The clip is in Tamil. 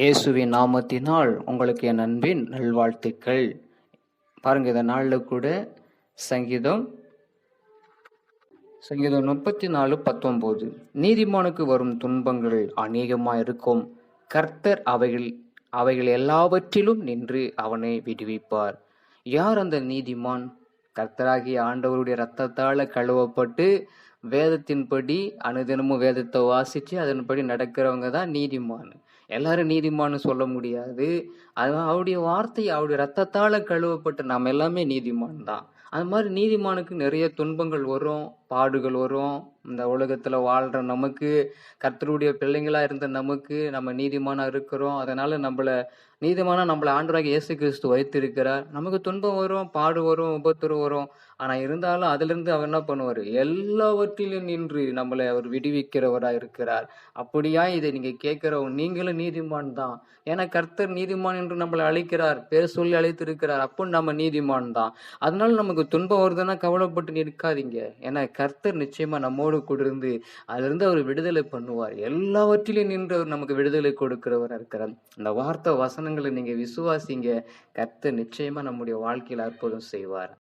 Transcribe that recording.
இயேசுவின் நாமத்தினால் உங்களுக்கு என் அன்பின் நல்வாழ்த்துக்கள். பாருங்கள் இந்த நாளில் கூட சங்கீதம் சங்கீதம் முப்பத்தி நாலு பத்தொம்போது. நீதிமானுக்கு வரும் துன்பங்கள் அநேகமாக இருக்கும் கர்த்தர் அவைகள் அவைகள் எல்லாவற்றிலும் நின்று அவனை விடுவிப்பார். யார் அந்த நீதிமான்? கர்த்தராகிய ஆண்டவருடைய இரத்தத்தால் கழுவப்பட்டு வேதத்தின்படி அனுதினமும் வேதத்தை வாசித்து அதன்படி நடக்கிறவங்க தான் நீதிமான். எல்லாரும் நீதிமான்னு சொல்ல முடியாது. அது அவருடைய வார்த்தை அவருடைய ரத்தத்தால் கழுவப்பட்ட நம்ம எல்லாமே நீதிமான் தான். அது மாதிரி நீதிமானுக்கு நிறைய துன்பங்கள் வரும் பாடுகள் வரும். இந்த உலகத்தில் வாழ்கிற நமக்கு கர்த்தருடைய பிள்ளைங்களாக இருந்த நமக்கு நம்ம நீதிமானாக இருக்கிறோம். அதனால் நம்மள நீதிமானாக நம்மள ஆண்டராக இயேசு கிறிஸ்து வைத்திருக்கிறார். நமக்கு துன்பம் வரும் பாடு வரும் உபத்துரு வரும். ஆனால் இருந்தாலும் அதுலேருந்து அவர் என்ன பண்ணுவார்? எல்லா துன்பத்தில் நின்று நம்மளை அவர் விடுவிக்கிறவராக இருக்கிறார். அப்படியா இதை நீங்கள் கேட்கிறவங்க நீங்களும் நீதிமான் தான். ஏன்னா கர்த்தர் நீதிமான் என்று நம்மளை அழைக்கிறார் பேர் சொல்லி அழைத்திருக்கிறார். அப்போ நம்ம நீதிமான் தான். அதனால நமக்கு துன்பம் வருதுன்னா கவலைப்பட்டு நிற்காதீங்க. ஏன்னா கர்த்தர் நிச்சயமா நம்மோடு கொடுந்து அதிலிருந்து அவர் விடுதலை பண்ணுவார். எல்லாவற்றிலும் நின்று அவர் நமக்கு விடுதலை கொடுக்கிறவர் இருக்கிறார். அந்த வார்த்தை வசனங்களை நீங்க விசுவாசிங்க. கர்த்தர் நிச்சயமா நம்முடைய வாழ்க்கையில் அற்புதம் செய்வார்.